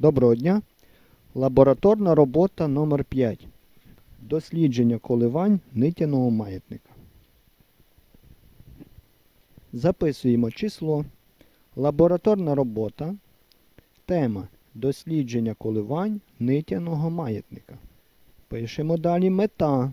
Доброго дня. Лабораторна робота номер 5 Дослідження коливань нитяного маятника. Записуємо число. Лабораторна робота. Тема Дослідження коливань нитяного маятника. Пишемо далі мета.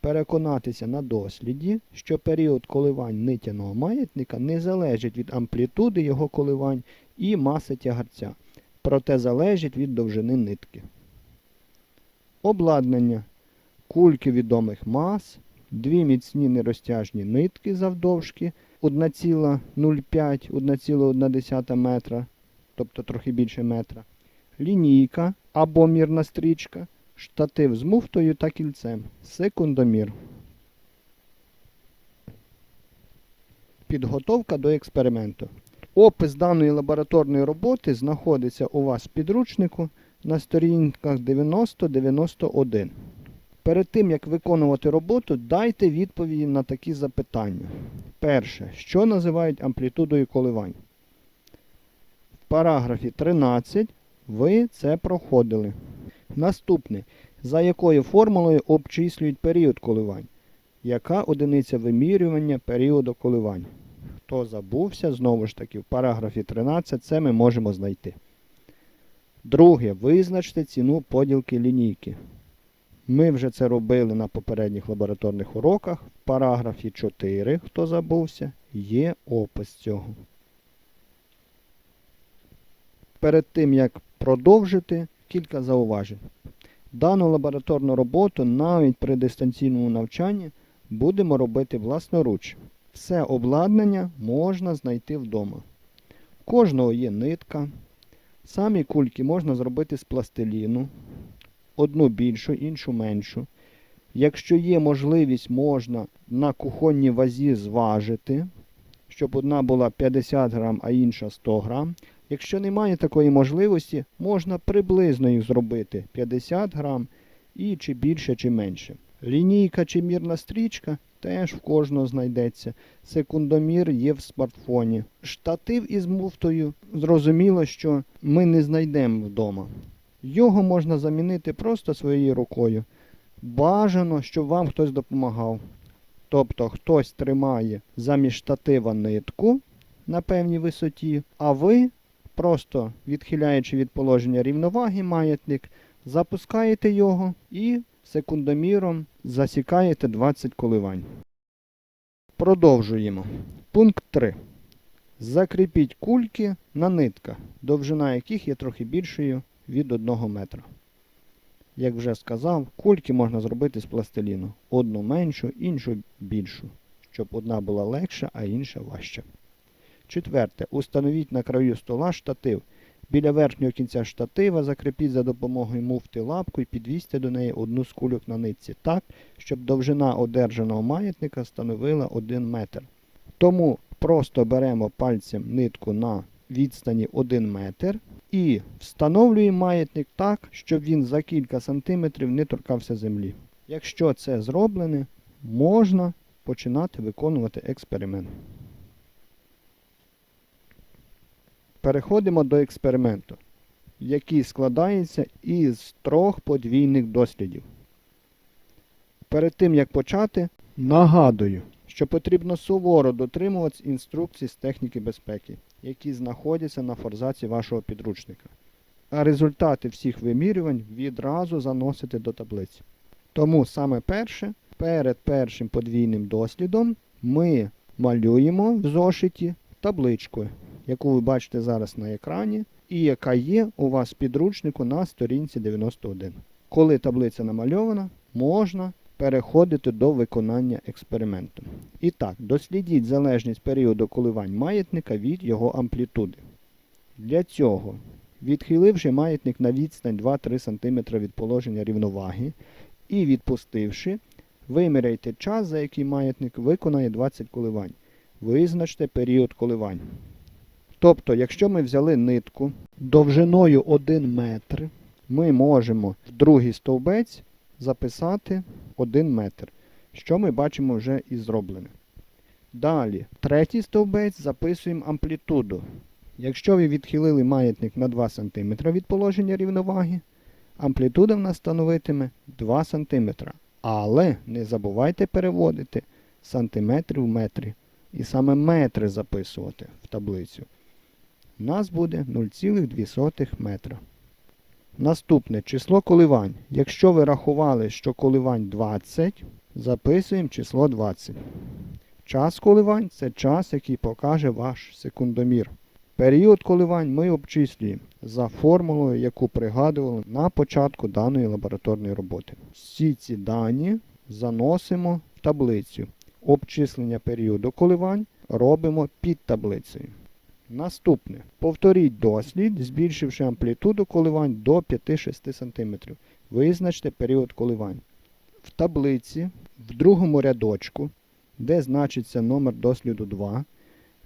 Переконатися на досліді, що період коливань нитяного маятника не залежить від амплітуди його коливань і маси тягарця, проте залежить від довжини нитки. Обладнання. Кульки відомих мас, дві міцні нерозтяжні нитки завдовжки 1,05-1,1 метра, тобто трохи більше метра, лінійка або мірна стрічка, штатив з муфтою та кільцем, секундомір. Підготовка до експерименту. Опис даної лабораторної роботи знаходиться у вас в підручнику на сторінках 90-91. Перед тим, як виконувати роботу, дайте відповіді на такі запитання. Перше. Що називають амплітудою коливань? В параграфі 13 ви це проходили. Наступне. За якою формулою обчислюють період коливань? Яка одиниця вимірювання періоду коливань? Хто забувся, знову ж таки, в параграфі 13 це ми можемо знайти. Друге. Визначте ціну поділки лінійки. Ми вже це робили на попередніх лабораторних уроках. В параграфі 4, хто забувся, є опис цього. Перед тим, як продовжити, кілька зауважень. Дану лабораторну роботу навіть при дистанційному навчанні будемо робити власноруч. Все обладнання можна знайти вдома. У кожного є нитка. Самі кульки можна зробити з пластиліну. Одну більшу, іншу меншу. Якщо є можливість, можна на кухонній вазі зважити, щоб одна була 50 грам, а інша 100 грам. Якщо немає такої можливості, можна приблизно їх зробити 50 грам і чи більше, чи менше. Лінійка чи мірна стрічка теж в кожного знайдеться. Секундомір є в смартфоні. Штатив із муфтою зрозуміло, що ми не знайдемо вдома. Його можна замінити просто своєю рукою. Бажано, щоб вам хтось допомагав. Тобто хтось тримає замість штатива нитку на певній висоті, а ви, просто відхиляючи від положення рівноваги маятник, запускаєте його і секундоміром засікаєте 20 коливань. Продовжуємо. Пункт 3. Закріпіть кульки на нитках, довжина яких є трохи більшою від 1 метра. Як вже сказав, кульки можна зробити з пластиліну. Одну меншу, іншу більшу, щоб одна була легша, а інша важча. Четверте. Установіть на краю стола штатив. Біля верхнього кінця штатива закріпіть за допомогою муфти лапку і підвісьте до неї одну з кульок на нитці так, щоб довжина одержаного маятника становила 1 метр. Тому просто беремо пальцем нитку на відстані 1 метр і встановлюємо маятник так, щоб він за кілька сантиметрів не торкався землі. Якщо це зроблене, можна починати виконувати експеримент. Переходимо до експерименту, який складається із трьох подвійних дослідів. Перед тим як почати, нагадую, що потрібно суворо дотримуватися інструкцій з техніки безпеки, які знаходяться на форзаці вашого підручника. А результати всіх вимірювань відразу заносите до таблиці. Тому саме перше, перед першим подвійним дослідом ми малюємо в зошиті табличку, яку ви бачите зараз на екрані, і яка є у вас в підручнику на сторінці 91. Коли таблиця намальована, можна переходити до виконання експерименту. І так, дослідіть залежність періоду коливань маятника від його амплітуди. Для цього, відхиливши маятник на відстань 2-3 см від положення рівноваги і відпустивши, виміряйте час, за який маятник виконає 20 коливань. Визначте період коливань. Тобто, якщо ми взяли нитку довжиною 1 метр, ми можемо в другий стовбець записати 1 метр, що ми бачимо вже і зроблене. Далі, третій стовбець записуємо амплітуду. Якщо ви відхилили маятник на 2 см від положення рівноваги, амплітуда в нас становитиме 2 см. Але не забувайте переводити сантиметри в метри. І саме метри записувати в таблицю. У нас буде 0,2 метра. Наступне число коливань. Якщо ви рахували, що коливань 20, записуємо число 20. Час коливань це час, який покаже ваш секундомір. Період коливань ми обчислюємо за формулою, яку пригадували на початку даної лабораторної роботи. Всі ці дані заносимо в таблицю. Обчислення періоду коливань робимо під таблицею. Наступне. Повторіть дослід, збільшивши амплітуду коливань до 5-6 см. Визначте період коливань. В таблиці, в другому рядочку, де значиться номер досліду 2,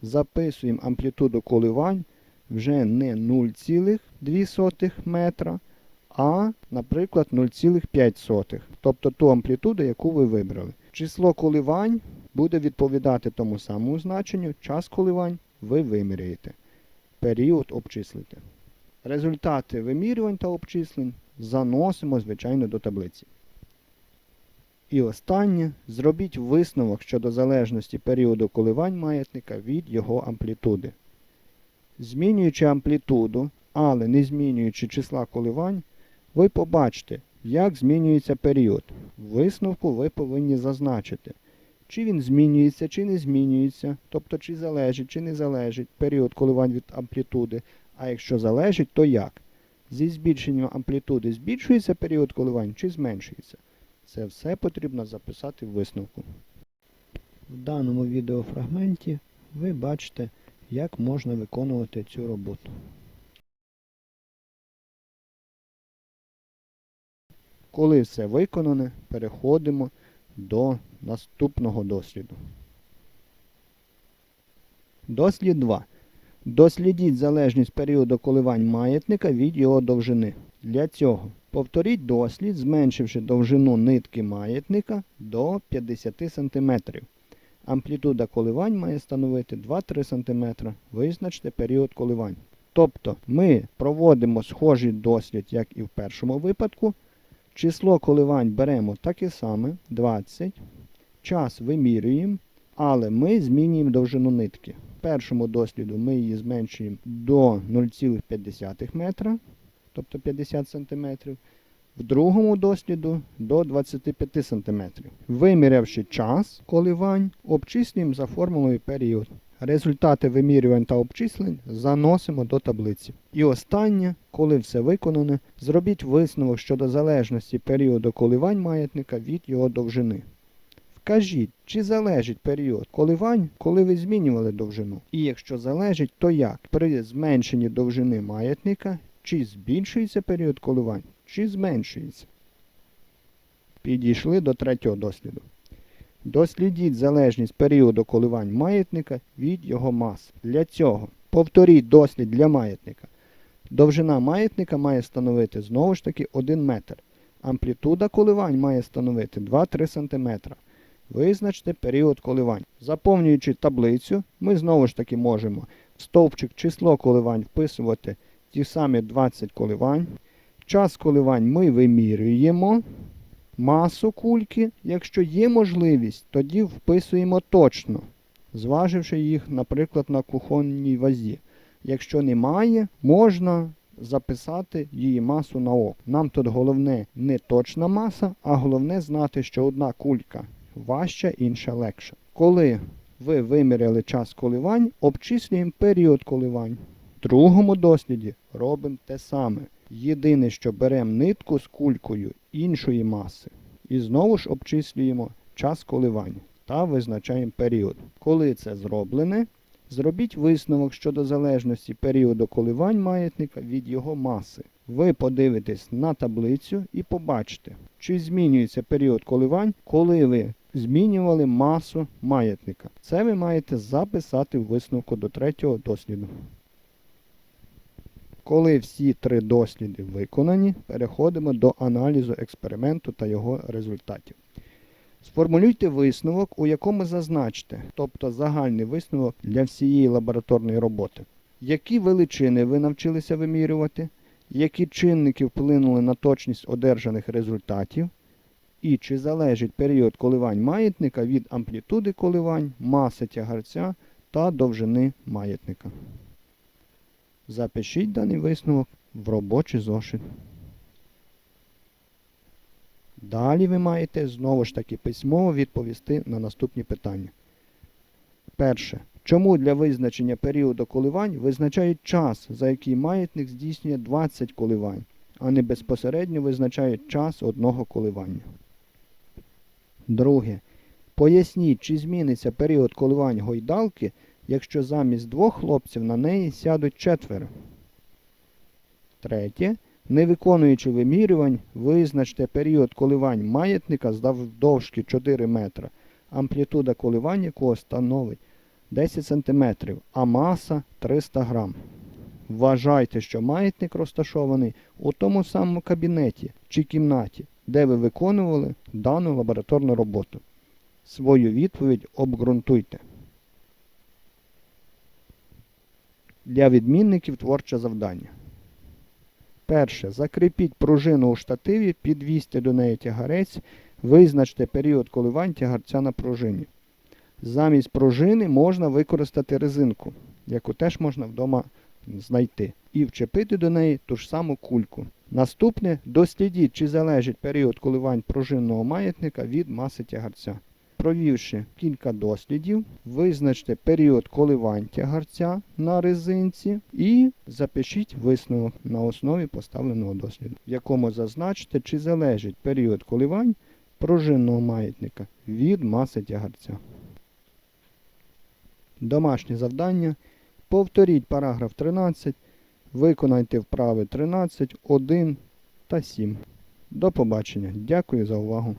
записуємо амплітуду коливань вже не 0,2 метра, а, наприклад, 0,5. Тобто ту амплітуду, яку ви вибрали. Число коливань буде відповідати тому самому значенню, час коливань ви виміряєте. Період обчислите. Результати вимірювань та обчислень заносимо, звичайно, до таблиці. І останнє. Зробіть висновок щодо залежності періоду коливань маятника від його амплітуди. Змінюючи амплітуду, але не змінюючи числа коливань, ви побачите, як змінюється період. Висновку ви повинні зазначити, чи він змінюється, чи не змінюється, тобто чи залежить, чи не залежить період коливань від амплітуди, а якщо залежить, то як? Зі збільшенням амплітуди збільшується період коливань чи зменшується? Це все потрібно записати в висновку. В даному відеофрагменті ви бачите, як можна виконувати цю роботу. Коли все виконане, переходимо до наступного досліду. Дослід 2. Дослідіть залежність періоду коливань маятника від його довжини. Для цього повторіть дослід, зменшивши довжину нитки маятника до 50 см. Амплітуда коливань має становити 2-3 см. Визначте період коливань. Тобто ми проводимо схожий дослід, як і в першому випадку. Число коливань беремо таке саме 20. Час вимірюємо, але ми змінюємо довжину нитки. В першому досліду ми її зменшуємо до 0,5 метра, тобто 50 см. В другому досліду до 25 см. Вимірявши час коливань, обчислюємо за формулою період. Результати вимірювань та обчислень заносимо до таблиці. І останнє, коли все виконане, зробіть висновок щодо залежності періоду коливань маятника від його довжини. Вкажіть, чи залежить період коливань, коли ви змінювали довжину. І якщо залежить, то як? При зменшенні довжини маятника, чи збільшується період коливань, чи зменшується. Підійшли до третього досліду. Дослідіть залежність періоду коливань маятника від його маси. Для цього повторіть дослід для маятника. Довжина маятника має становити знову ж таки 1 метр. Амплітуда коливань має становити 2-3 см. Визначте період коливань. Заповнюючи таблицю, ми знову ж таки можемо в стовпчик число коливань вписувати ті самі 20 коливань. Час коливань ми вимірюємо. Масу кульки, якщо є можливість, тоді вписуємо точно, зваживши їх, наприклад, на кухонній вазі. Якщо немає, можна записати її масу на око. Нам тут головне не точна маса, а головне знати, що одна кулька важча, інша легша. Коли ви виміряли час коливань, обчислюємо період коливань. В другому досліді робимо те саме. Єдине, що беремо нитку з кулькою іншої маси. І знову ж обчислюємо час коливань та визначаємо період. Коли це зроблене, зробіть висновок щодо залежності періоду коливань маятника від його маси. Ви подивитесь на таблицю і побачите, чи змінюється період коливань, коли ви змінювали масу маятника. Це ви маєте записати в висновку до третього досліду. Коли всі три досліди виконані, переходимо до аналізу експерименту та його результатів. Сформулюйте висновок, у якому зазначте, тобто загальний висновок для всієї лабораторної роботи. Які величини ви навчилися вимірювати? Які чинники вплинули на точність одержаних результатів? І чи залежить період коливань маятника від амплітуди коливань, маси тягарця та довжини маятника? Запишіть даний висновок в робочий зошит. Далі ви маєте знову ж таки письмово відповісти на наступні питання. Перше. Чому для визначення періоду коливань визначають час, за який маятник здійснює 20 коливань, а не безпосередньо визначають час одного коливання? Друге. Поясніть, чи зміниться період коливань гойдалки, якщо замість двох хлопців на неї сядуть четверо. Третє. Не виконуючи вимірювань, визначте період коливань маятника завдовжки 4 метра, амплітуда коливань якого становить 10 см, а маса 300 грам. Вважайте, що маятник розташований у тому самому кабінеті чи кімнаті, де ви виконували дану лабораторну роботу. Свою відповідь обґрунтуйте. Для відмінників творче завдання. Перше. Закріпіть пружину у штативі, підвісьте до неї тягарець, визначте період коливань тягарця на пружині. Замість пружини можна використати резинку, яку теж можна вдома знайти, і вчепити до неї ту ж саму кульку. Наступне дослідіть, чи залежить період коливань пружинного маятника від маси тягарця. Провівши кілька дослідів, визначте період коливань тягарця на резинці і запишіть висновок на основі поставленого досліду, в якому зазначте, чи залежить період коливань пружинного маятника від маси тягарця. Домашнє завдання. Повторіть параграф 13, виконайте вправи 13, 1 та 7. До побачення. Дякую за увагу.